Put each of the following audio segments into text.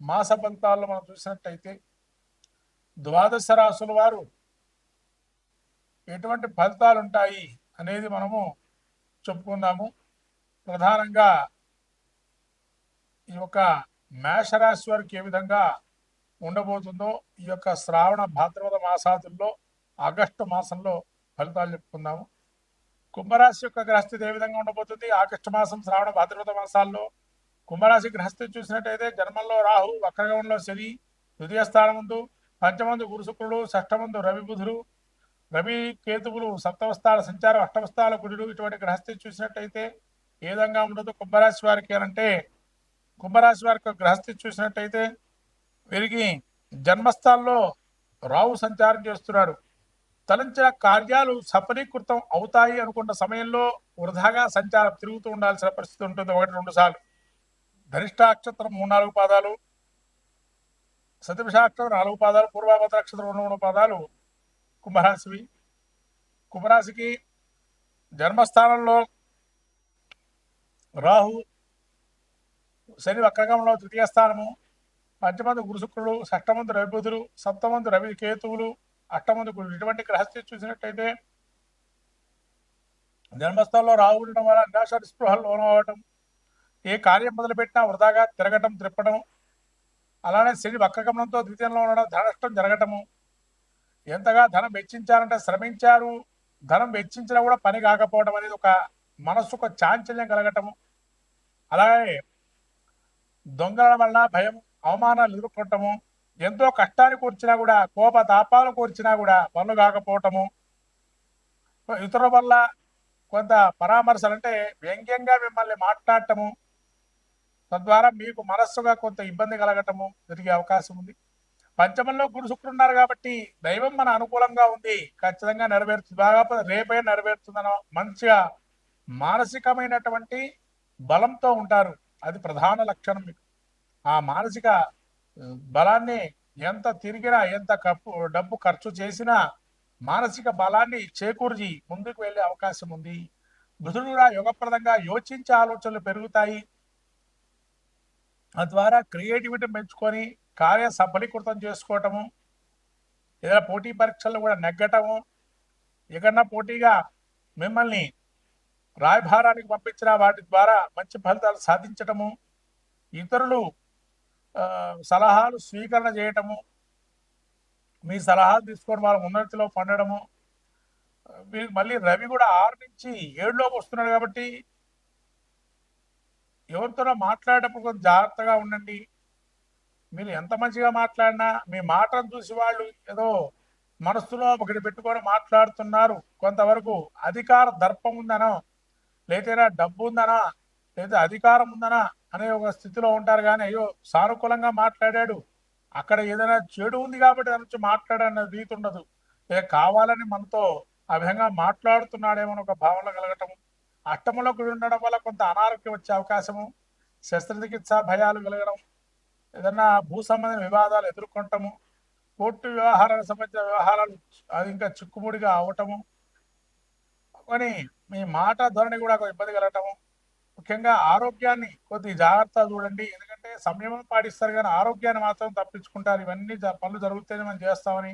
మాస ఫలితాల్లో మనం చూసినట్టయితే ద్వాదశ రాసుల వారు ఎటువంటి ఫలితాలు ఉంటాయి అనేది మనము చెప్పుకుందాము. ప్రధానంగా ఈ యొక్క మేషరాశి వారికి ఏ విధంగా ఉండబోతుందో ఈ యొక్క శ్రావణ భాద్రపద మాసాదుల్లో ఆగస్టు మాసంలో ఫలితాలు చెప్పుకుందాము. కుంభరాశి యొక్క గ్రహస్థితి ఏ విధంగా ఉండబోతుంది? ఆగస్టు మాసం శ్రావణ భాద్రపద మాసాల్లో కుంభరాశి గ్రహస్థితి చూసినట్టయితే జన్మంలో రాహు వక్రగమంలో శని ద్వితీయ స్థానముందు పంచమందు గురు శుక్రుడు షష్టమందు రవి బుధుడు రవి కేతువులు సప్తవస్థాల సంచారం అష్టవస్థాల గురుడు ఇటువంటి గ్రహస్థితి చూసినట్టయితే ఏ విధంగా ఉండదు కుంభరాశి వారికి అంటే కుంభరాశి వారికి గ్రహస్థితి చూసినట్టయితే వీరికి జన్మస్థానంలో రావు సంచారం చేస్తున్నాడు. తలంచిన కార్యాలు సఫలీకృతం అవుతాయి అనుకున్న సమయంలో వృధాగా సంచారం తిరుగుతూ ఉండాల్సిన పరిస్థితి ఉంటుంది. ఒకటి రెండు సార్లు. ధనిష్టాక్షత్రం మూడు నాలుగు పాదాలు సతిభిషాక్షరం నాలుగు పాదాలు పూర్వాభద్రాక్షత్రం రెండు మూడు పాదాలు కుంభరాశివి. కుంభరాశికి జన్మస్థానంలో రాహు శని వక్రగంలో తృతీయ స్థానము పంచమంది గురుశుక్రుడు షష్టమంది రవిబుధులు సప్తమంది రవి కేతువులు అష్టమంది గురు. ఇటువంటి గ్రహస్థితి చూసినట్టయితే జన్మస్థలంలో రాహు ఉండడం వల్ల నిరాశ నిస్పృహలు లోనవటం ఏ కార్యం మొదలుపెట్టినా వృధాగా తిరగటం త్రిప్పడం అలానే శని వక్రగమనంతో ద్వితీయంలో ఉండడం ధనష్టం జరగటము. ఎంతగా ధనం వెచ్చించారంటే శ్రమించారు. ధనం వెచ్చించినా కూడా పని కాకపోవడం అనేది ఒక మనస్సుకు చాంచల్యం కలగటము. అలాగే దొంగల వలన భయం అవమానాలు ఎదుర్కొంటము ఎంతో కష్టాన్ని కూర్చినా కూడా కోప తాపాలు కూర్చినా కూడా పనులు కాకపోవటము. ఇతరుల వల్ల కొంత పరామర్శలు అంటే వ్యంగ్యంగా మిమ్మల్ని మాట్లాడటము. తద్వారా మీకు మనస్సుగా కొంత ఇబ్బంది కలగటము జరిగే అవకాశం ఉంది. పంచమంలో గురు శుక్రుడు ఉన్నారు కాబట్టి దైవం మన అనుకూలంగా ఉంది. ఖచ్చితంగా నెరవేరుతుంది. బాగా రేపే నెరవేరుతుందన మంచిగా మానసికమైనటువంటి బలంతో ఉంటారు. అది ప్రధాన లక్షణం మీకు. ఆ మానసిక బలాన్ని ఎంత తిరిగినా ఎంత కప్పు డబ్బు ఖర్చు చేసినా మానసిక బలాన్ని చేకూర్చి ముందుకు వెళ్ళే అవకాశం ఉంది. బుధుడు కూడా యుగప్రదంగా యోచించే ఆలోచనలు పెరుగుతాయి. తద్వారా క్రియేటివిటీ పెంచుకొని కార్య సఫలీకృతం చేసుకోవటము ఏదైనా పోటీ పరీక్షల్లో కూడా నెగ్గటము ఎక్కడన్నా పోటీగా మిమ్మల్ని రాయభారానికి పంపించిన వాటి ద్వారా మంచి ఫలితాలు సాధించటము ఇతరులు సలహాలు స్వీకరణ చేయటము మీ సలహాలు తీసుకొని వాళ్ళ ఉన్నతిలో పండడము మీరు మళ్ళీ రవి కూడా ఆరు నుంచి ఏడులోకి వస్తున్నాడు కాబట్టి ఎవరితోనో మాట్లాడేటప్పుడు కొంచెం జాగ్రత్తగా ఉండండి. మీరు ఎంత మంచిగా మాట్లాడినా మీ మాటను చూసి వాళ్ళు ఏదో మనస్సులో ఒకటి పెట్టుకొని మాట్లాడుతున్నారు. కొంతవరకు అధికార దర్పం ఉందనో లేదైనా డబ్బు ఉందనా లేదా అధికారం ఉందనా అనే ఒక స్థితిలో ఉంటారు కానీ అయ్యో సానుకూలంగా మాట్లాడాడు. అక్కడ ఏదైనా చెడు ఉంది కాబట్టి దాని నుంచి మాట్లాడనే రీతి ఉండదు. ఏ కావాలని మనతో ఆ విధంగా మాట్లాడుతున్నాడేమో ఒక భావన కలగటం అట్టములో గుడి ఉండడం వల్ల కొంత అనారోగ్యం వచ్చే అవకాశము శస్త్రచికిత్స భయాలు కలగడం ఏదన్నా భూ సంబంధ వివాదాలు ఎదుర్కొంటము కోర్టు వ్యవహారాలకు సంబంధించిన వ్యవహారాలు అది ఇంకా చిక్కుముడిగా అవటము కానీ మీ మాట ధోరణి కూడా కొంచెం ఇబ్బంది కలగటము. ముఖ్యంగా ఆరోగ్యాన్ని కొద్ది జాగ్రత్త చూడండి. ఎందుకంటే సంయమం పాటిస్తారు కానీ ఆరోగ్యాన్ని మాత్రం తప్పించుకుంటారు. ఇవన్నీ పనులు జరిగితేనే మనం చేస్తామని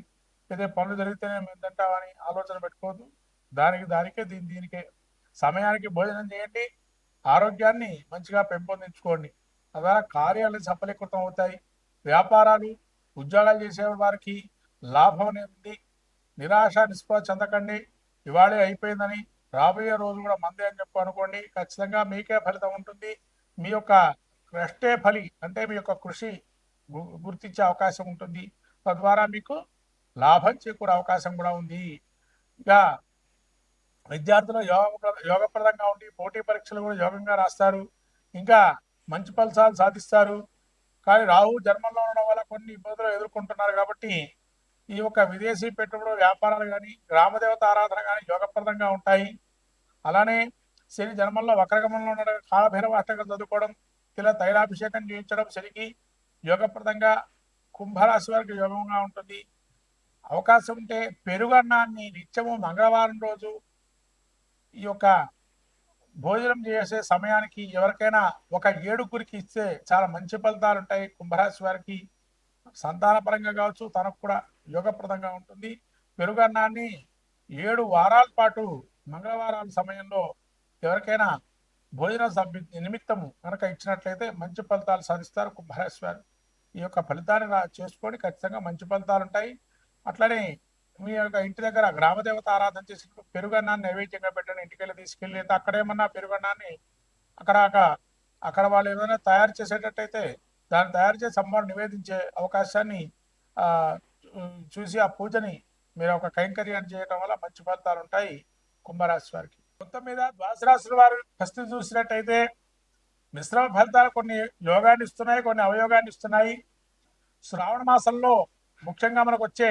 లేదా పనులు జరిగితేనే మేము తింటామని ఆలోచన పెట్టుకోవద్దు. దానికి దానికే దీని దీనికే సమయానికి భోజనం చేయండి ఆరోగ్యాన్ని మంచిగా పెంపొందించుకోండి. తద్వారా కార్యాలు సఫలీకృతం అవుతాయి. వ్యాపారాలు ఉద్యోగాలు చేసే వారికి లాభం అనేది ఉంది నిరాశ నిస్పృహ చెందకండి. ఇవాళే అయిపోయిందని రాబోయే రోజు కూడా మందే అని చెప్పి అనుకోండి. ఖచ్చితంగా మీకే ఫలితం ఉంటుంది. మీ యొక్క కష్టే ఫలి అంటే మీ యొక్క కృషి గు- గుర్తించే అవకాశం ఉంటుంది. తద్వారా మీకు లాభం చేకూరే అవకాశం కూడా ఉంది. ఇక విద్యార్థులు యోగ యోగప్రదంగా ఉండి పోటీ పరీక్షలు కూడా యోగంగా రాస్తారు. ఇంకా మంచి ఫలితాలు సాధిస్తారు. కానీ రాహు జన్మంలో ఉండడం వల్ల కొన్ని ఇబ్బందులు ఎదుర్కొంటున్నారు కాబట్టి ఈ యొక్క విదేశీ పెట్టుబడులు వ్యాపారాలు కానీ గ్రామదేవత ఆరాధన కానీ యోగప్రదంగా ఉంటాయి. అలానే శని జన్మంలో వక్రగమంలో ఉండడం కాలభైరవ అష్టకం చదువుకోవడం ఇలా తైలాభిషేకం చేయించడం శనికి యోగప్రదంగా కుంభరాశి వారికి యోగంగా ఉంటుంది. అవకాశం ఉంటే పెరుగన్నాన్ని నిత్యము మంగళవారం రోజు ఈ యొక్క భోజనం చేసే సమయానికి ఎవరికైనా ఒక ఏడుగురికి ఇస్తే చాలా మంచి ఫలితాలు ఉంటాయి. కుంభరాశి వారికి సంతానపరంగా కావచ్చు తనకు కూడా యోగప్రదంగా ఉంటుంది. పెరుగన్నాన్ని ఏడు వారాల పాటు మంగళవారాల సమయంలో ఎవరికైనా భోజన సభ్యు నిమిత్తము కనుక ఇచ్చినట్లయితే మంచి ఫలితాలు సాధిస్తారు కుంభరాశి వారు. ఈ యొక్క ఫలితాన్ని రా- చేసుకొని ఖచ్చితంగా మంచి ఫలితాలు ఉంటాయి. అట్లనే మీ యొక్క ఇంటి దగ్గర గ్రామదేవత ఆరాధన చేసి పెరుగన్నాన్ని నైవేద్యంగా పెట్టండి ఇంటికి వెళ్ళి తీసుకెళ్ళి లేదా అక్కడేమన్నా పెరుగన్నాన్ని అక్కడ అక్కడ వాళ్ళు ఏమైనా తయారు చేసేటట్టయితే దాన్ని తయారు చేసి అమ్మవారు నివేదించే అవకాశాన్ని చూసి ఆ పూజని మీరు ఒక కైంకర్యాన్ని చేయటం వల్ల మంచి ఫలితాలు ఉంటాయి కుంభరాశి వారికి. మొత్తం మీద ద్వాసరాశుల వారు పరిస్థితి చూసినట్టయితే మిశ్రమ ఫలితాలు కొన్ని యోగాన్ని ఇస్తున్నాయి కొన్ని అవయోగాన్ని ఇస్తున్నాయి. శ్రావణ మాసంలో ముఖ్యంగా మనకు వచ్చే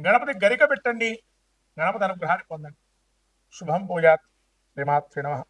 గణపతి గరిక పెట్టండి. గణపతి అనుగ్రహాన్ని పొందండి. శుభం పూజాత్. శ్రీమాత్రి నమ.